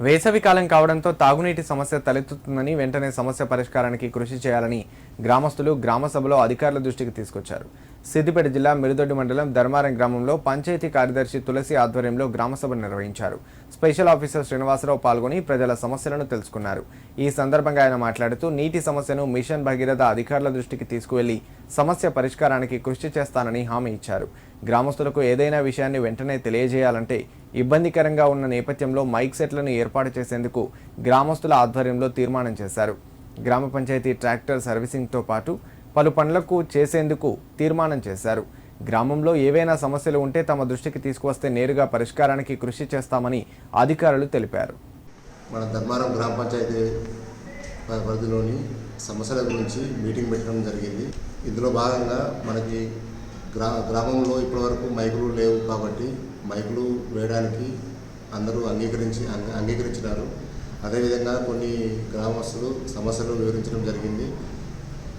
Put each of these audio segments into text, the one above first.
వేసవి కాలం కావడంతో తాగునీటి సమస్య తలెత్తుతుందని వెంటనే సమస్య పరిష్కారానికి కృషి చేయాలని గ్రామస్తులు గ్రామ సభలో అధికారుల దృష్టికి తీసుకొచ్చారు. సిద్దిపేట జిల్లా మిరుదొడ్డి మండలం ధర్మారం గ్రామంలో పంచాయతీ కార్యదర్శి తులసి ఆధ్వర్యంలో గ్రామసభ నిర్వహించారు. స్పెషల్ ఆఫీసర్ శ్రీనివాసరావు పాల్గొని ప్రజల సమస్యలను తెలుసుకున్నారు. ఈ సందర్భంగా ఆయన మాట్లాడుతూ నీటి సమస్యను మిషన్ భగీరథ అధికారుల దృష్టికి తీసుకువెళ్ళి సమస్య పరిష్కారానికి కృషి చేస్తానని హామీ ఇచ్చారు. గ్రామస్తులకు ఏదైనా విషయాన్ని వెంటనే తెలియజేయాలంటే ఇబ్బందికరంగా ఉన్న నేపథ్యంలో మైక్ సెట్లను ఏర్పాటు చేసేందుకు గ్రామస్తుల ఆధ్వర్యంలో తీర్మానం చేశారు. గ్రామ పంచాయతీ ట్రాక్టర్ సర్వీసింగ్తో పాటు పలు పనులకు చేసేందుకు తీర్మానం చేశారు. గ్రామంలో ఏవైనా సమస్యలు ఉంటే తమ దృష్టికి తీసుకువస్తే నేరుగా పరిష్కారానికి కృషి చేస్తామని అధికారులు తెలిపారు. మన ధర్మారం గ్రామ పంచాయతీ పరిధిలోని సమస్యల గురించి మీటింగ్ పెట్టడం జరిగింది. ఇందులో భాగంగా మనకి గ్రా గ్రామంలో ఇప్పటివరకు మైకులు లేవు కాబట్టి మైకులు వేయడానికి అందరూ అంగీకరించి అంగ- అంగీకరించినారు. అదేవిధంగా కొన్ని గ్రామస్తులు సమస్యలు వివరించడం జరిగింది.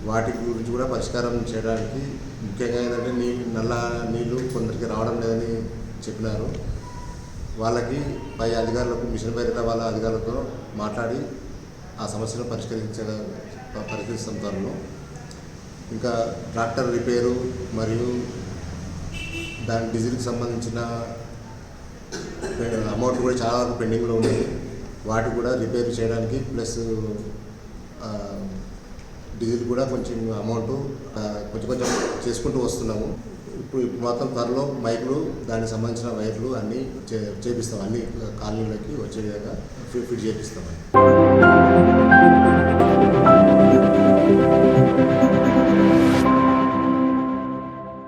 వాటి గురించి కూడా పరిష్కారం చేయడానికి ముఖ్యంగా ఏంటంటే నీళ్ళు నల్ల నీళ్ళు కొందరికి రావడం లేదని చెప్పినారు. వాళ్ళకి పై అధికారులకు మిషన్ పేరిట వాళ్ళ అధికారులతో మాట్లాడి ఆ సమస్యను పరిష్కరించ పరిష్కరిస్తాం త్వరలో. ఇంకా ట్రాక్టర్ రిపేరు మరియు దాని డీజిల్కి సంబంధించిన అమౌంట్ కూడా చాలా వరకు పెండింగ్లో ఉన్నాయి. వాటి కూడా రిపేర్ చేయడానికి ప్లస్ డీజిల్ కూడా కొంచెం అమౌంట్ కొంచెం కొంచెం చేసుకుంటూ వస్తున్నాము. ఇప్పుడు ఇప్పుడు మాత్రం త్వరలో మైకులు దానికి సంబంధించిన వైర్లు అన్నీ చే చేపిస్తాం. అన్ని కాలనీలకి వచ్చే విధంగా ఫిట్ ఫిట్